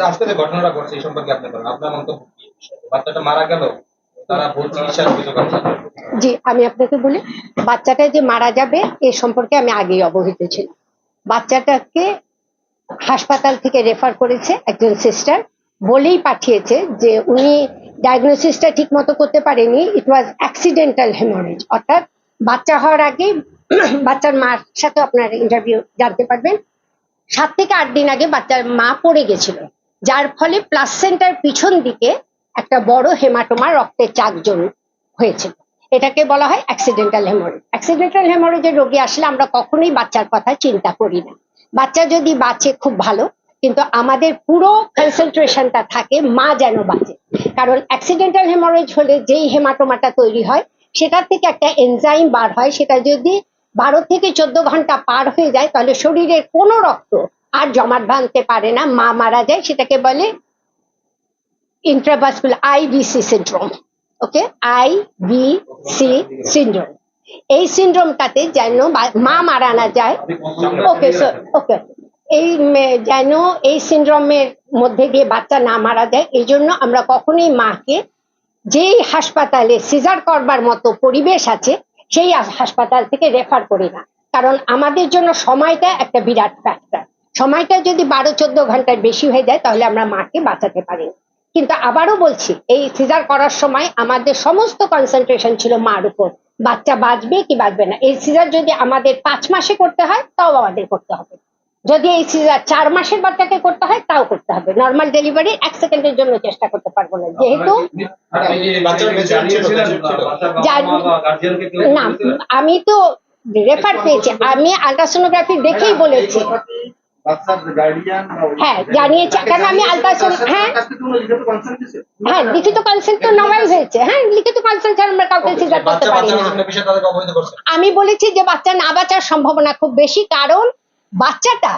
আচ্ছা আজকে যে ঘটনাটা ঘটছে, এই সম্পর্কে আপনি বলেন। আপনার মন্তব্য কি? বাচ্চাটা মারা গেল, তারা ভুল চিকিৎসার অভিযোগ জি, আমি আপনাকে বলি, বাচ্চাটা যে মারা যাবে, এ সম্পর্কে আমি আগেই অবহিত ছিলাম। বাচ্চাটাকে হাসপাতাল থেকে রেফার করেছে একজন সিস্টার, বলেই পাঠিয়েছে যে উনি ডায়াগনোসিসটা ঠিক মতো করতে পারেনি ইট ওয়াজ অ্যাক্সিডেন্টাল হেমোরেজ অর্থাৎ বাচ্চা হওয়ার আগে বাচ্চার মার সাথে আপনার ইন্টারভিউ জানতে পারবেন। সাত থেকে আট দিন আগে বাচ্চার মা পড়ে গেছিল। যার ফলে প্লাসেন্টার পিছন দিকে একটা বড় হেমাটোমা রক্তের চাক জন্য হয়েছিল এটাকে বলা হয় অ্যাক্সিডেন্টাল হেমোরেজ অ্যাক্সিডেন্টাল হেমোরেজের রোগী আসলে আমরা কখনোই বাচ্চার কথা চিন্তা করি না। বাচ্চা যদি বাঁচে খুব ভালো, কিন্তু আমাদের পুরো কনসেন্ট্রেশনটা থাকে মা যেন বাঁচে। কারণ অ্যাক্সিডেন্টাল হেমোরেজ হলে যেই হেমাটোমাটা তৈরি হয় সেটার থেকে একটা এনজাইম বার হয়। সেটা যদি বারো থেকে চোদ্দ ঘণ্টা পার হয়ে যায়, তাহলে শরীরের কোনো রক্ত আর জমাট বাঁধতে পারে না, মা মারা যায়, সেটাকে বলে intravascular IVC syndrome okay I B C syndrome এই সিন্ড্রোমটাতে যেন মা মারা না যায় ওকে ওকে এই যেন এই সিন্ড্রোমের মধ্যে দিয়ে বাচ্চা না মারা যায়, এই জন্য আমরা কখনোই মাকে যেই হাসপাতালে সিজার করবার মতো পরিবেশ আছে, সেই হাসপাতাল থেকে রেফার করি না। কারণ আমাদের জন্য সময়টা একটা বিরাট ফ্যাক্টর সময়টা যদি বারো চোদ্দ ঘণ্টার বেশি হয়ে যায় তাহলে আমরা মাকে বাঁচাতে পারি। না কিন্তু আবারও বলছি এই সিজার করার সময় আমাদের সমস্ত কনসেন্ট্রেশন ছিল মার উপর। বাচ্চা বাঁচবে কি বাঁচবে না? এই সিজার যদি আমাদের পাঁচ মাসে করতে হয় তাও আমাদের করতে হবে। যদি এই সিজার চার মাসের বাচ্চাকে করতে হয় তাও করতে হবে। নর্মাল ডেলিভারি এক সেকেন্ডের জন্য চেষ্টা করতে পারব না। যেহেতু না আমি তো রেফার পেয়েছি। আমি আলট্রাসোনোগ্রাফি দেখেই বলেছি। হ্যাঁ জানিয়েছি কারণ আমি হ্যাঁ। হ্যাঁ লিখিত কনসেন্ট তো নেওয়াই হয়েছে। হ্যাঁ লিখিত কনসেন্ট ছাড়া আমরা কাউকে সিজার করতে পারি না। আমি বলেছি যে বাচ্চা না বাঁচার সম্ভাবনা খুব বেশি কারণ বাচ্চাটা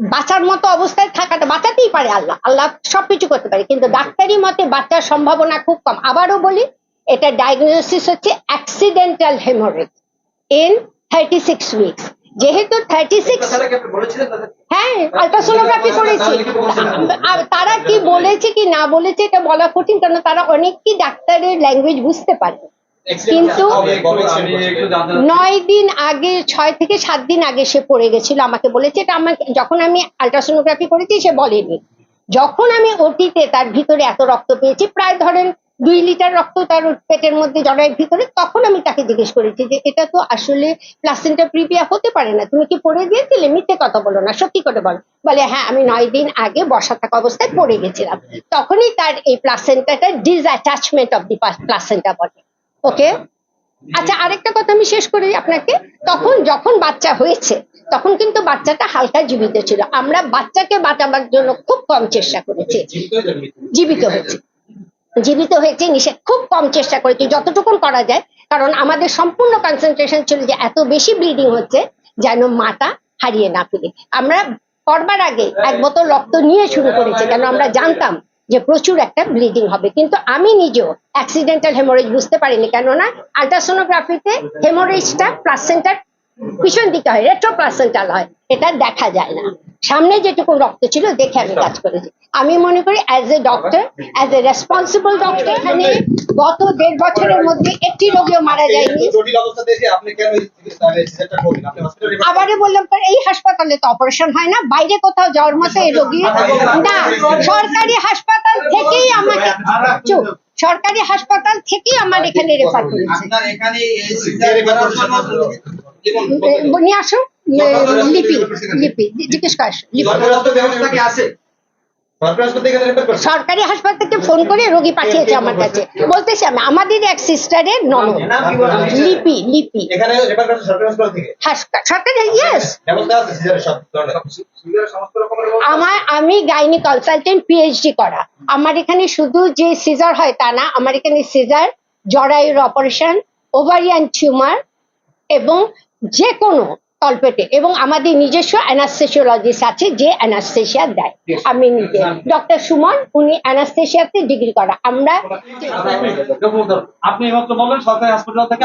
বাঁচার মতো অবস্থায় থাকাটা বাঁচাতেই পারে আল্লাহ। আল্লাহ সবকিছু করতে পারে কিন্তু ডাক্তারি মতে বাচ্চার সম্ভাবনা খুব কম। আবারও বলি এটা ডায়াগনোসিস হচ্ছে accidental haemorrhage in thirty six weeks যেহেতু থার্টি সিক্স হ্যাঁ আলট্রাসোনোগ্রাফি করেছি। আর তারা কি বলেছে কি না বলেছে এটা বলা কঠিন কারণ তারা অনেক কি ডাক্তারের ল্যাঙ্গুয়েজ বুঝতে পারে কিন্তু নয় দিন আগে ছয় থেকে সাত দিন আগে সে পড়ে গেছিল আমাকে বলেছে এটা আমাকে যখন আমি আলট্রাসোনোগ্রাফি করেছি সে বলেনি। যখন আমি ওটিতে তার ভিতরে এত রক্ত পেয়েছি প্রায় ধরেন দুই লিটার রক্ত তার পেটের মধ্যে জড়াইয়ের ভিতরে তখন আমি তাকে জিজ্ঞেস করেছি যে এটা তো আসলে প্লাসেন্টা প্রিপিয়া হতে পারে না তুমি কি পড়ে গিয়েছিলে? মিথ্যে কথা বলো না সত্যি করে বলো। বলে হ্যাঁ আমি নয় দিন আগে বসা থাকা অবস্থায় পড়ে গেছিলাম। তখনই তার এই প্লাসেন্টাটা ডিসঅ্যাটাচমেন্ট অফ দি প্লাসেন্টা বলে ওকে? আচ্ছা আরেকটা কথা আমি শেষ করি আপনাকে। তখন যখন বাচ্চা হয়েছে তখন কিন্তু বাচ্চাটা হালকা জীবিত ছিল। আমরা বাচ্চাকে বাঁচাবার জন্য খুব কম চেষ্টা করেছি। জীবিত হয়েছে। জীবিত হয়েছে, নিষেধ খুব কম চেষ্টা করেছি, যতটুকুন করা যায়। কারণ আমাদের সম্পূর্ণ কনসেন্ট্রেশন ছিল যে এত বেশি ব্লিডিং হচ্ছে যেন মাটা হারিয়ে না ফেলে। আমরা করবার আগে এক বোতল রক্ত নিয়ে শুরু করেছি, কেন আমরা জানতাম যে প্রচুর একটা ব্লিডিং হবে। কিন্তু আমি নিজেও অ্যাক্সিডেন্টাল হেমোরেজ বুঝতে পারিনি, কেননা আল্ট্রাসোনোগ্রাফিতে হেমোরেজটা প্লাসেন্টার পিছন দিকে হয় রেট্রো প্লাসেন্টাল হয় এটা দেখা যায় না সামনে যেটুকু রক্ত ছিল দেখে আমি কাজ করেছি আমি মনে করি as a doctor as a responsible doctor এখানে গত দেড় বছরের মধ্যে একটি রোগীও মারা যায়নি আবারও বললাম পর এই হাসপাতালে তো অপারেশন হয় না বাইরে কোথাও যাওয়ার মতো এই রোগী না সরকারি হাসপাতাল থেকেই আমাকে চুপ সরকারি হাসপাতাল থেকেই আমার এখানে রেফার করেছে। আপনার এখানে এই সিজার করার জন্য এ, নিয়ে আসো লিপি। লিপি জিজ্ঞেস করে আসো লিপি যথাযথ ব্যবস্থা কি আছে সরকারি হাসপাতালে থেকে ফোন করে রোগী পাঠিয়েছে আমার কাছে। বলতেছি আমি আমাদের এক সিস্টারের ননদ লিপি লিপি। সরকারি ইয়েস আমার আমি গাইনি কনসালটেন্ট পিএইচডি করা। আমার এখানে শুধু যে সিজার হয় তা না আমার এখানে সিজার জরায়ুর অপারেশন ওভারিয়ান টিউমার এবং যে কোনো তলপেটে এবং আমাদের নিজস্ব অ্যানাস্থেসিওলজিস্ট আছে যে অ্যানাস্থেসিয়া দেয়। আমি নিজে। ডক্টর সুমন উনি অ্যানাস্থেসিয়াতে ডিগ্রি করা। আমরা আপনি মাত্র বললেন সরকারি হাসপাতাল থেকে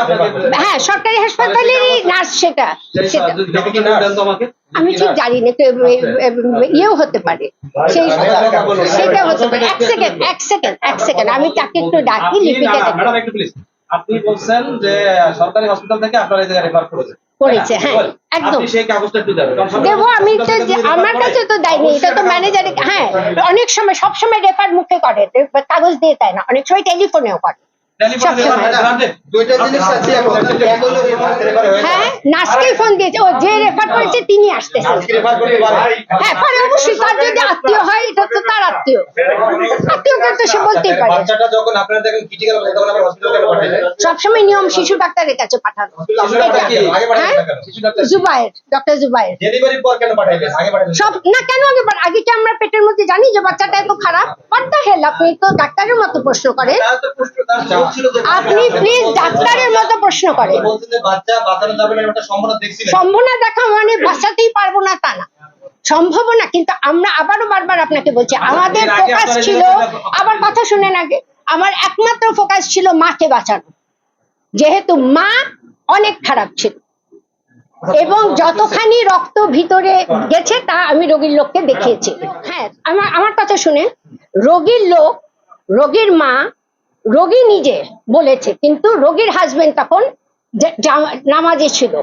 হ্যাঁ সরকারি হাসপাতালেরই নার্স সেটা। আমি ঠিক জানি না তো, এ, ইয়েও হতে পারে। সেই সেটা হতে পারে। এক সেকেন্ড এক সেকেন্ড এক সেকেন্ড। আমি তাকে একটু ডাকি লিপিকা আপনি বলছেন যে সরকারি হসপিটাল থেকে আপনার রেফার করেছে, হ্যাঁ, একদম। আপনি সেই কাগজটা একটু দেন কারণ সরকারি দেবো আমি তো hospital থেকে যে- যদি আমার কাছে তো দেয়নি এটা তো ম্যানেজার হ্যাঁ অনেক সময় সব সময় রেফার মুখে করে কাগজ দিয়ে দেয় না অনেক সময় টেলিফোনেও করে। রেফার হয়েছে হ্যাঁ নার্সকেই ফোন দিয়েছে ও যে রেফার করেছে তিনি আসতেছেন। রেফার হ্যাঁ পরে অবশ্যই তার যদি আত্মীয় হয় এটা আত্মীয় তো সে বলতেই পারে। যখন আপনারা দেখেন ক্রিটিক্যাল তখন আবার হসপিটাল কেন সবসময় নিয়ম শিশু ডাক্তারের কাছে পাঠানো? আগে হ্যাঁ? কেন? শিশু ডাক্তার জুবায়ের ডক্টর জুবায়ের। ডেলিভারির পর কেন পাঠাইলেন আগে পাঠাইলেন সব না কেন আগে আগে কি আমরা পেটের মধ্যে জানি যে বাচ্চাটা এত খারাপ? হোয়াট দ্য হেল আপনি তো ডাক্তারের মতো প্রশ্ন করেন। আপনি প্লিজ ডাক্তারের মতো প্রশ্ন করেন। সম্ভাবনা সম্ভাবনা দেখা মানে বাঁচাতেই পারব না তা না। সম্ভাবনা কিন্তু আমরা আবারও বারবার আপনাকে বলছি আমাদের ফোকাস ছিল আবার কথা শুনেন আগে আমার একমাত্র ফোকাস ছিল মাকে বাঁচানো। যেহেতু মা অনেক খারাপ ছিল। এবং যতখানি রক্ত ভিতরে গেছে তা আমি রোগীর লোককে দেখিয়েছি। হ্যাঁ আমার আমার কথা শুনে রোগীর লোক রোগীর মা রোগী নিজে বলেছে কিন্তু রোগীর হাজবেন্ড তখন নামাজে ছিল।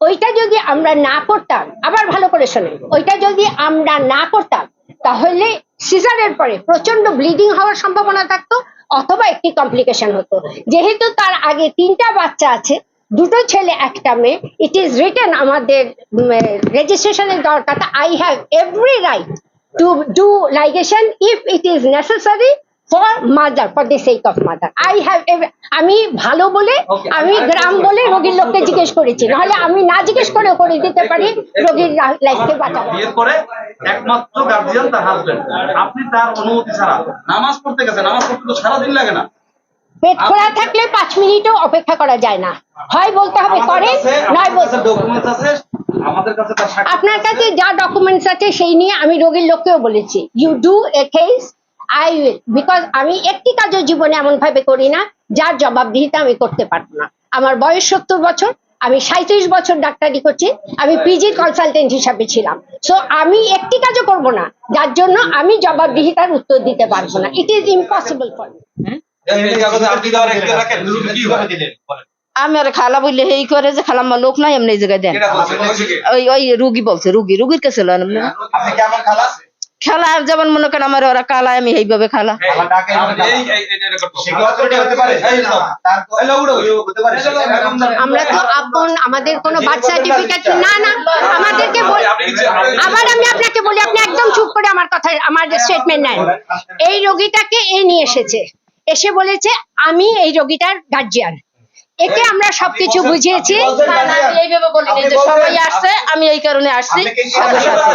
ওইটা যদি আমরা না করতাম আবার শোনেন ওইটা যদি আমরা না করতাম, তাহলে সিজারের পরে প্রচণ্ড ব্লিডিং হওয়ার সম্ভাবনা থাকতো অথবা একটি কমপ্লিকেশন হতো। যেহেতু তার আগে তিনটা বাচ্চা আছে, দুটো ছেলে, একটা মেয়ে ইট ইজ রিটেন আমাদের রেজিস্ট্রেশনের দরকার। I have every right to do ligation if it is necessary for mother for the sake of mother I have আমি ভালো বলে আমি গ্রাম বলে রোগীর লোককে জিজ্ঞেস করেছি। নাহলে আমি না জিজ্ঞেস করেও করে দিতে পারি রোগীর লাইফকে বাঁচাবো বিয়ের পরে একমাত্র গার্জিয়ান তার হাজবেন্ড আপনি তার অনুমতি ছাড়া নামাজ পড়তে গেছেন নামাজ পড়তে তো সারাদিন লাগে না। পেট খোলা থাকলে পাঁচ মিনিটও অপেক্ষা করা যায় না। হয় বলতে হবে করেন নয় বলতে ডকুমেন্টস আছে আপনার কাছে যা ডকুমেন্টস আছে সেই নিয়ে আমি রোগীর লোককেও বলেছি। You do a case I will because আমি একটি কাজও জীবনে এমন ভাবে করি না যার জবাবদিহিতা আমি করতে পারব না। আমার বয়স সত্তর বছর আমি সাঁত্রিশ বছর ডাক্তারি করছি আমি পিজি কনসালটেন্ট হিসাবে ছিলাম। সো আমি একটি কাজও করব না যার জন্য আমি জবাবদিহিতার উত্তর দিতে পারব না। It is impossible for. আমি আর খালা বললে এই করে যে খালা লোক নাই এমনি এই জায়গায় দেন? ওই ওই রুগী বলছে রুগী রুগীর কাছে খালা যেমন মনে করেন আমার ওরা কালা আমি এইভাবে খালা। আমার তো আপন আমাদের কোনো বার্থ সার্টিফিকেট না না আমাদেরকে বল আবার আমি আপনাকে বলি আপনি একদম চুপ করে আমার কথা আমার স্টেটমেন্ট নেন। এই রোগীটাকে এ নিয়ে এসেছে। এসে বলেছে আমি এই রোগীটার গার্জিয়ান একে আমরা সবকিছু বুঝিয়েছি। আমি এইভাবে বলিনি যে সবাই আসছে আমি এই কারণে আসছি। সাথে সাথে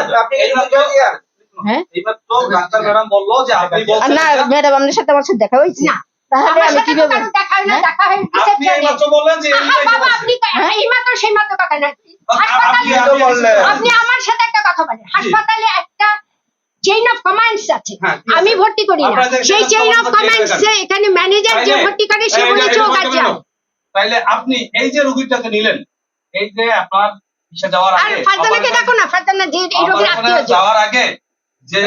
হ্যাঁ? এইবার তো ডাক্তার ম্যাডাম বলল যে আপনি আর বলছেন না ম্যাডাম আপনার সাথে আমার সাথে দেখা হয়েছে। না। তাহলে আমি কীভাবে দেখা হয় না? দেখা হয় আপনি এইমাত্র বললেন যে বাবা আপনি এই মাত্র সেই মাত্র কথা না। আপনি- হাসপাতালে আপনি বললেন। আপনি আমার সাথে একটা কথা বলেন। হাসপাতালে একটা চেইন অফ কমান্ডস আছে। কি আছে? আমি ভর্তি করি না। সেই চেইন অফ কমান্ডস। এখানে ম্যানেজার যে ভর্তি করে সে বলেছে ও তাইলে আপনি এই যে রুগীটাকে নিলেন এই যে আপনার যাওয়ার আগে ফারজানাকে ডাকো না ফারজানা যে এই রোগীর আত্মীয় যাওয়ার আগে যে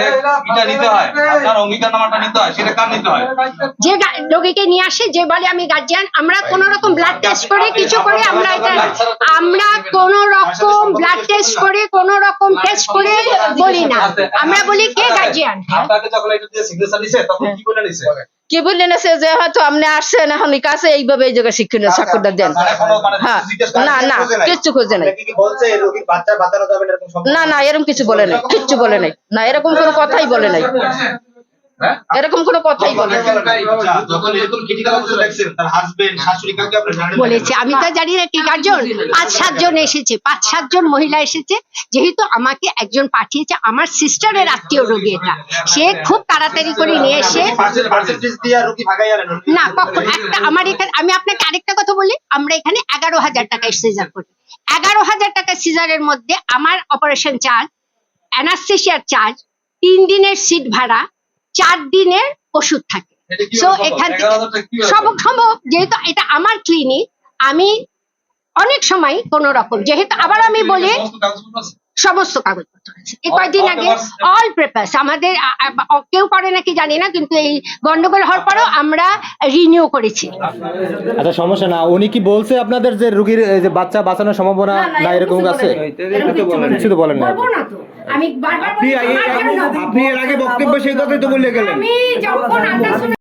এটা নিতে হয় আপনার অঙ্গীকার নিতে হয় সেটা কার নিতে হয়? যে রোগীকে নিয়ে আসে যে বলে আমি গার্জিয়ান আমরা কোন রকম ব্লাড টেস্ট করে কিছু করে আমরা এটা আমরা কোন রকম ব্লাড টেস্ট করে কোন রকম টেস্ট করে বলি না। আমরা বলি কে গার্জিয়ান আপনাকে যখন এটা দিয়ে সিগনেচার নিছে তখন কি বলে নিছে? কি বললেন সে যে হয়তো আপনি আসছেন এখন কাছে এইভাবে এই জায়গায় শিক্ষণীয় স্বাক্ষরটা দেন। মানে মানে হ্যাঁ। না না কিচ্ছু খোঁজে নাই। না না এরকম কিছু বলে নাই কিচ্ছু বলে নাই। না এরকম কোনো কথাই বলে নাই। এরকম কোনো কথাই না? বলেছে আমি তো জানি না কি কার্জন পাঁচ সাতজন এসেছে পাঁচ সাতজন মহিলা এসেছে যেহেতু আমাকে একজন পাঠিয়েছে আমার সিস্টারের আত্মীয় রোগী এটা। সে খুব তাড়াতাড়ি করে নিয়ে এসে না কখন একটা আমার এখানে আমি আপনাকে আরেকটা কথা বলি আমরা এখানে এগারো হাজার টাকায় সিজার করি। এগারো হাজার টাকা সিজারের মধ্যে আমার অপারেশন চার্জ অ্যানাস্থেশিয়ার চার্জ তিন দিনের সিট ভাড়া চার দিনের ওষুধ থাকে। সো? এখান থেকে সম্ভব সব সম্ভব যেহেতু এটা আমার ক্লিনিক আমি অনেক সময় কোন রকম যেহেতু আবার আমি বলি সমস্ত কাগজপত্র আছে? এই কয়েকদিন আগে অল পেপার্স আমাদের কেউ করে নাকি জানি না কিন্তু এই গন্ডগোল হওয়ার পরেও আমরা রিনিউ করেছি। আচ্ছা সমস্যা না উনি কি বলছে আপনাদের যে রুগীর এই যে বাচ্চা বাঁচানোর সম্ভাবনা না এরকম আছে? কিছু তো বলেন। না বলব না তো। আমি বারবার আপনি বলি, আপনি এর আগে বক্তব্য সেই কথাই তো বলে গেলেন। আমি যখন আল্ট্রাসাউন্ড